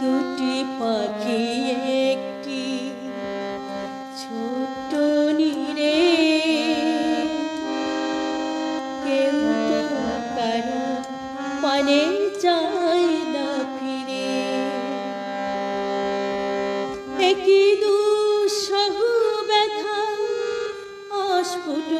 দুটি পাখি একটি ছোট নিরে। কেউ তো কারও মানে চায় না ফিরে। একই দুঃসহ ব্যথা, অস্ফুট